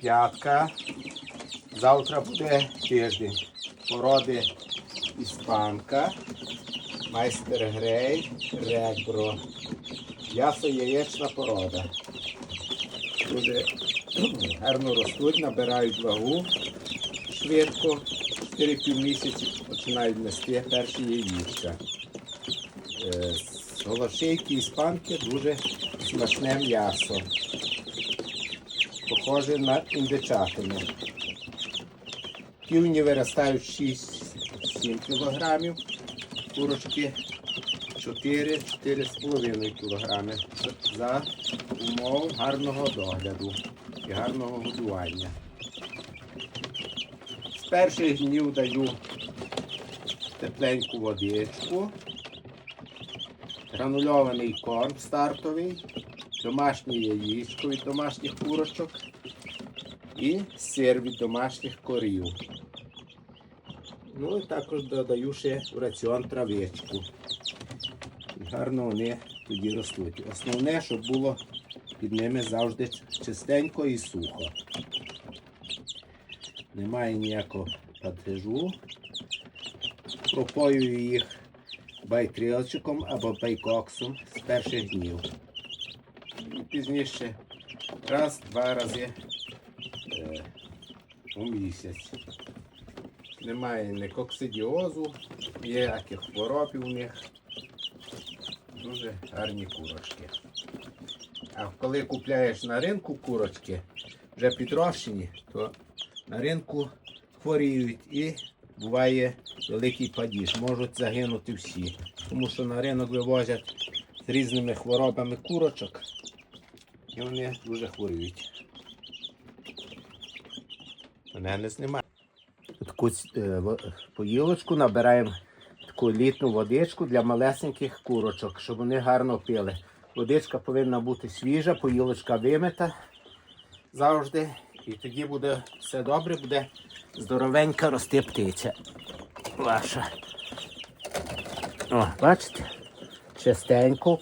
п'ятка. Завтра буде тиждень. Породи іспанка, майстер грей, ребро. М'ясо яєчна порода. Дуже гарно ростуть, набирають вагу швидко. 4 місяці починають нести перші яєчка. Е, голошейки іспанки дуже смачне м'ясо. Похоже на індичатину. Півні виростають 6-7 кг, курочки 4-4,5 кг за умов гарного догляду і гарного годування. З перших днів даю тепленьку водичку, гранульований корм стартовий, домашнє яєчко від домашніх курочок і сир від домашніх корів. Ну і також додаю ще в раціон травичку. Гарно вони тоді ростуть. Основне, щоб було під ними завжди чистенько і сухо. Немає ніякого падежу. Пропоюю їх байтрілчиком або байкоксом з перших днів. Пізніше раз-два рази е, у місяць. Немає ні коксидіозу, ніяких хвороб у них. Дуже гарні курочки. А коли купляєш на ринку курочки, вже підрощені, то на ринку хворіють і буває великий падіж. Можуть загинути всі. Тому що на ринок вивозять з різними хворобами курочок і вони дуже хворіють. Мене не знімає. Таку е, поїлочку набираємо таку літню водичку для малесеньких курочок, щоб вони гарно пили. Водичка повинна бути свіжа, поїлочка вимита завжди. І тоді буде все добре, буде здоровенька рости птиця. Ваша. О, бачите? Чистенько.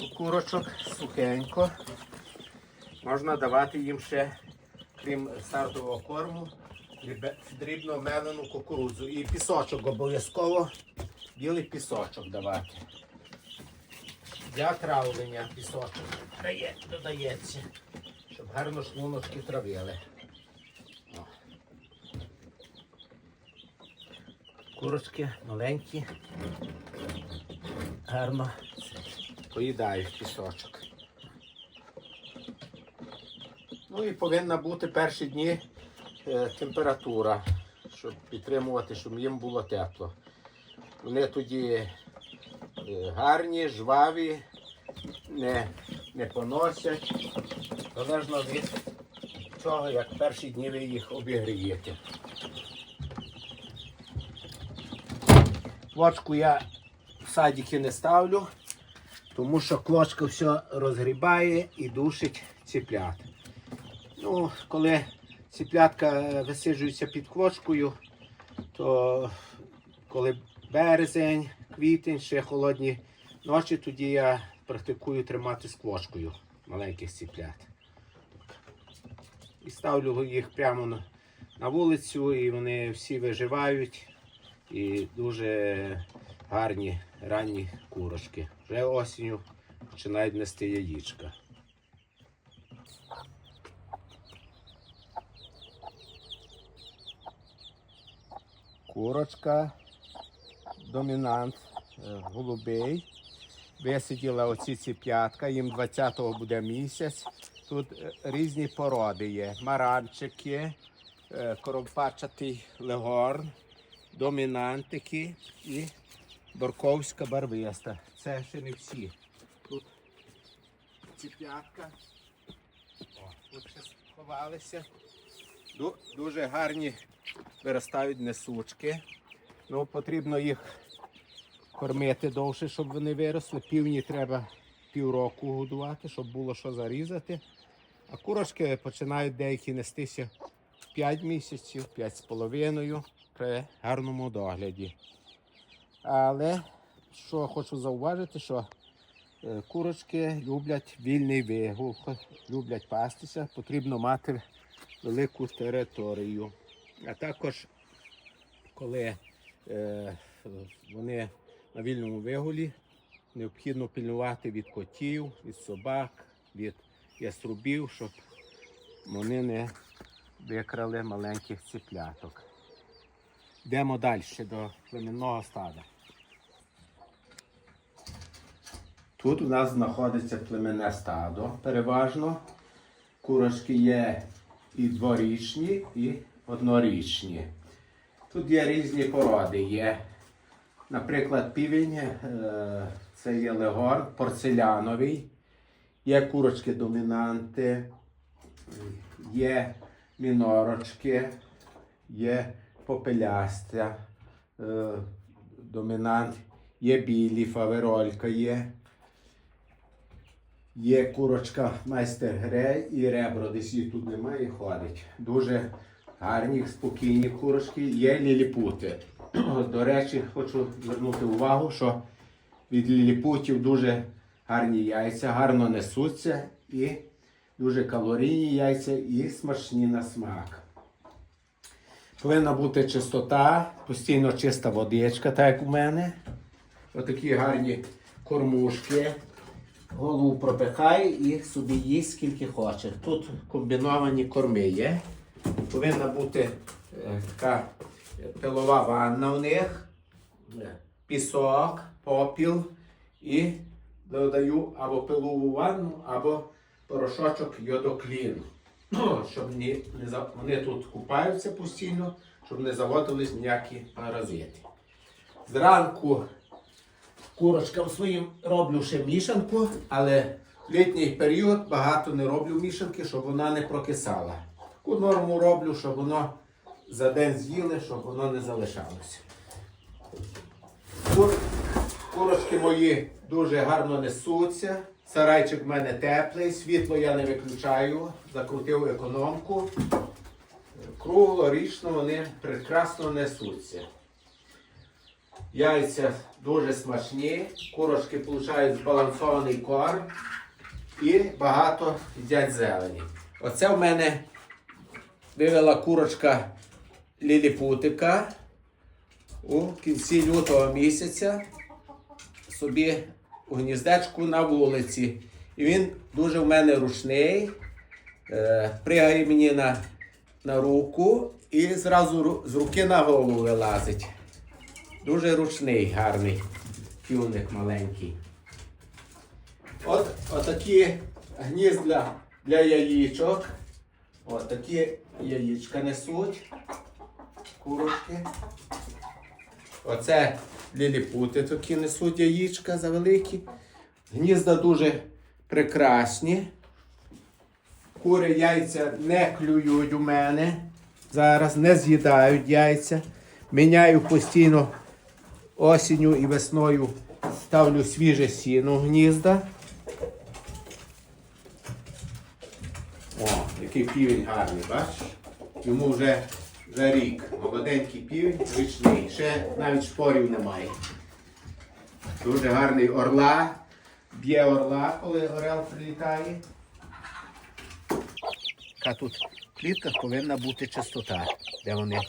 У курочок, сухенько. Можна давати їм ще, крім стартового корму, дрібно мелену кукурудзу. І пісочок обов'язково білий пісочок давати. Для травлення пісочок дає, додається, щоб гарно шлуночки травили. Курочки маленькі, гарно поїдають пісочок. Ну і повинна бути перші дні е, температура, щоб підтримувати, щоб їм було тепло. Вони тоді е, гарні, жваві, не, не поносять. Залежно від того, як перші дні ви їх обігрієте. Клочку я в садики не ставлю, тому що клочка все розгрібає і душить ціплят. Коли ціплятка висиджуються під клочкою, то коли березень, квітень, ще холодні ночі, тоді я практикую тримати з клочкою маленьких ціплят. І ставлю їх прямо на, на вулицю, і вони всі виживають. І дуже гарні ранні курочки. Вже осінню починають нести яєчка. Курочка, домінант, е, голубий. Висиділа оці ці п'ятка, їм 20-го буде місяць. Тут е, різні породи є. Маранчики, е, коропачатий легорн, домінантики і борковська барвиста. Це ще не всі. Тут ці п'ятка. О, тут ще сховалися. Дуже гарні виростають несучки. Ну, потрібно їх кормити довше, щоб вони виросли. Півні треба півроку годувати, щоб було що зарізати. А курочки починають деякі нестися 5 місяців, 5 з половиною при гарному догляді. Але що хочу зауважити, що Е, Курочки люблять вільний вигул, люблять пастися, потрібно мати велику територію. А також, коли е, вони на вільному вигулі, необхідно пильнувати від котів, від собак, від яструбів, щоб вони не викрали маленьких ціпляток. Йдемо далі до племінного стада. Тут у нас знаходиться племенне стадо переважно. Курочки є і дворічні, і однорічні. Тут є різні породи. Є, наприклад, півень, е, це є легор порцеляновий, є курочки домінанти, є мінорочки, є попелястя, е, домінант, є білі, фаверолька є. Є курочка майстер грей і ребро, десь її тут немає, ходить. Дуже гарні, спокійні курочки, є ліліпути. До речі, хочу звернути увагу, що від ліліпутів дуже гарні яйця, гарно несуться і дуже калорійні яйця і смачні на смак. Повинна бути чистота, постійно чиста водичка, так як у мене. Отакі гарні кормушки. Голову пропихає і собі їсть скільки хоче. Тут комбіновані корми є. Повинна бути е, така пилова ванна у них, е, пісок, попіл і додаю або пилову ванну, або порошочок йодокліну. Ну, щоб не, не вони тут купаються постійно, щоб не заводились ніякі паразити. Зранку курочкам своїм роблю ще мішанку, але в літній період багато не роблю мішанки, щоб вона не прокисала. Таку норму роблю, щоб воно за день з'їли, щоб воно не залишалося. Кур... Курочки мої дуже гарно несуться. Сарайчик в мене теплий, світло я не виключаю, закрутив економку. Кругло, річно вони прекрасно несуться. Яйця дуже смачні, курочки получають збалансований корм і багато їдять зелені. Оце в мене вивела курочка ліліпутика у кінці лютого місяця собі у гніздечку на вулиці. І він дуже в мене ручний, е, пригає мені на, на руку і зразу з руки на голову вилазить. Дуже ручний, гарний півник маленький. От отакі гнізда для яєчок. Такі яєчка несуть. Курочки. Оце ліліпути такі несуть яєчка завеликі. Гнізда дуже прекрасні. Кури яйця не клюють у мене. Зараз не з'їдають яйця. Міняю постійно осінню і весною ставлю свіже сіно гнізда. О, який півень гарний, бачиш? Йому вже за рік. Молоденький півень, річний. Ще навіть шпорів немає. Дуже гарний орла. Б'є орла, коли орел прилітає. Яка тут в клітках повинна бути чистота, де вони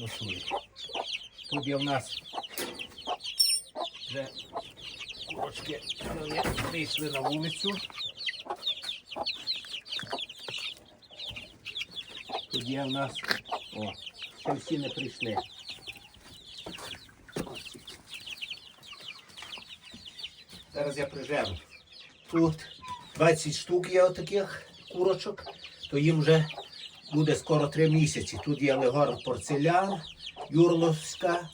носують. Тут є в нас вже курочки вийшли на вулицю. Тут є в нас. О, ще всі не прийшли. Зараз я прижену. Тут 20 штук є отаких курочок, то їм вже буде скоро 3 місяці. Тут є легор порцелян, юрловська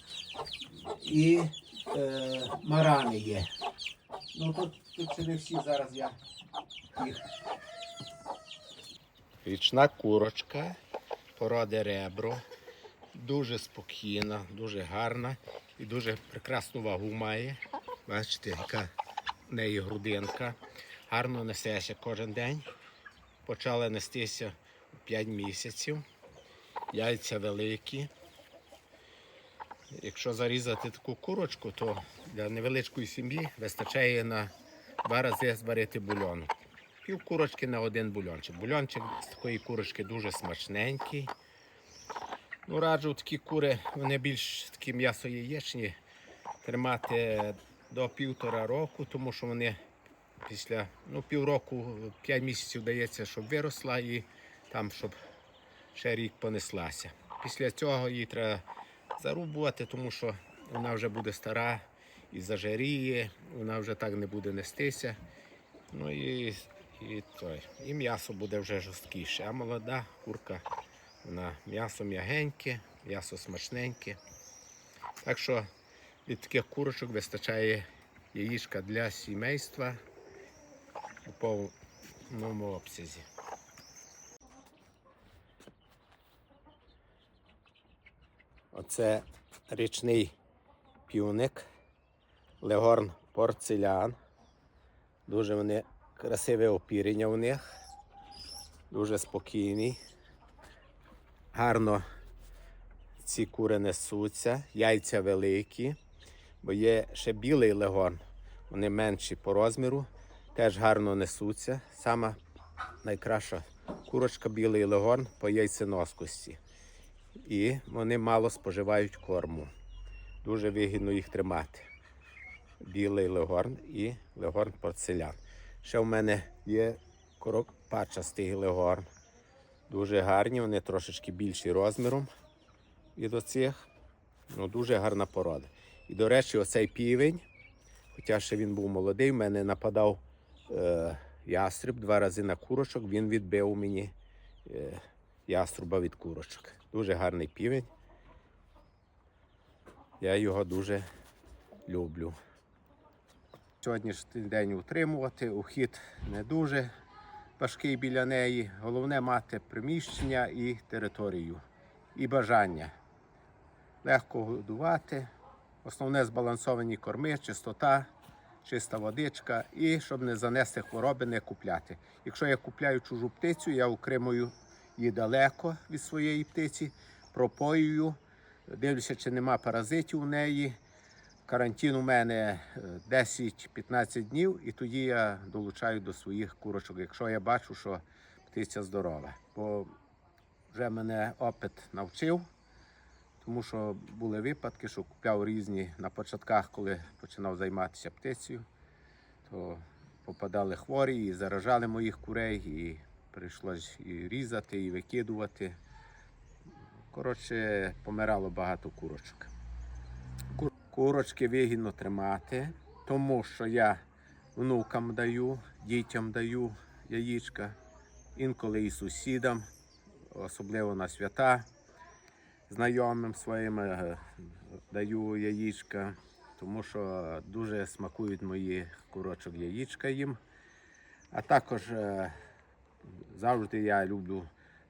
і е, марани є. Ну тут, тут ще не всі зараз я їх. Річна курочка, породи ребро. Дуже спокійна, дуже гарна і дуже прекрасну вагу має. Бачите, яка в неї грудинка. Гарно несеся кожен день. Почала нестися 5 місяців. Яйця великі. Якщо зарізати таку курочку, то для невеличкої сім'ї вистачає на два рази зварити бульон. Пів курочки на один бульончик. Бульончик з такої курочки дуже смачненький. Ну, раджу такі кури, вони більш такі м'ясо яєчні тримати до півтора року, тому що вони після ну, півроку, 5 місяців дається, щоб виросла і там, щоб ще рік понеслася. Після цього її треба зарубувати, тому що вона вже буде стара і зажаріє, вона вже так не буде нестися. Ну і, і, той, і м'ясо буде вже жорсткіше. А молода курка, вона м'ясо м'ягеньке, м'ясо смачненьке. Так що від таких курочок вистачає яєчка для сімейства у повному обсязі. Оце річний півник, легорн порцелян. Дуже вони красиве опірення у них, дуже спокійні. Гарно ці кури несуться, яйця великі, бо є ще білий легорн, вони менші по розміру, теж гарно несуться. Сама найкраща курочка білий легорн по яйценоскості. І вони мало споживають корму. Дуже вигідно їх тримати. Білий легорн і легорн порцелян. Ще в мене є коропачастий легорн. Дуже гарні, вони трошечки більші розміром від оцих. Ну, дуже гарна порода. І, до речі, оцей півень, хоча ще він був молодий, в мене нападав е, ястреб два рази на курочок, він відбив мені е, яструба від курочок. Дуже гарний півень. Я його дуже люблю. Сьогоднішній день утримувати, ухід не дуже важкий біля неї. Головне мати приміщення і територію, і бажання. Легко годувати. Основне збалансовані корми, чистота, чиста водичка і щоб не занести хвороби, не купляти. Якщо я купляю чужу птицю, я утримую її далеко від своєї птиці, пропоюю, дивлюся, чи нема паразитів у неї. Карантин у мене е, 10-15 днів, і тоді я долучаю до своїх курочок, якщо я бачу, що птиця здорова. Бо вже мене опит навчив, тому що були випадки, що купляв різні на початках, коли починав займатися птицею, то попадали хворі і заражали моїх курей, і прийшлось і різати, і викидувати. Коротше, помирало багато курочок. Ку- Курочки вигідно тримати, тому що я внукам даю, дітям даю яєчка, інколи і сусідам, особливо на свята, знайомим своїм е, даю яєчка, тому що дуже смакують мої курочок яєчка їм. А також е, завжди я люблю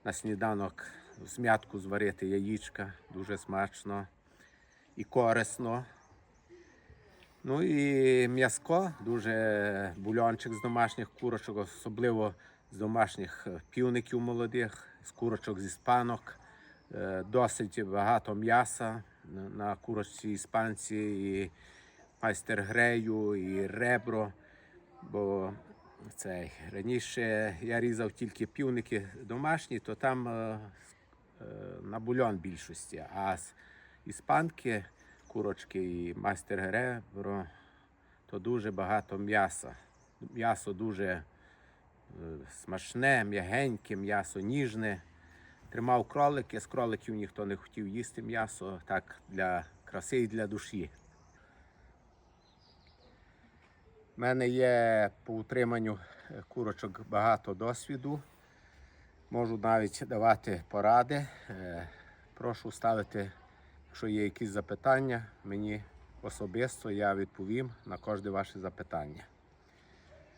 на сніданок з м'ятку зварити яєчка, дуже смачно і корисно. Ну і м'яско, дуже бульончик з домашніх курочок, особливо з домашніх е, півників молодих, з курочок з іспанок. Е, Досить багато м'яса на- курочці іспанці, і майстер грею, і ребро. Бо цей, раніше я різав тільки півники домашні, то там е, на бульон більшості. А з іспанки, курочки і майстер гребро, то дуже багато м'яса. М'ясо дуже е, смачне, м'ягеньке, м'ясо ніжне. Тримав кролики, з кроликів ніхто не хотів їсти м'ясо, так для краси і для душі. У мене є по утриманню е, курочок багато досвіду. Можу навіть давати поради. Е, Прошу ставити, якщо є якісь запитання, мені особисто я відповім на кожне ваше запитання.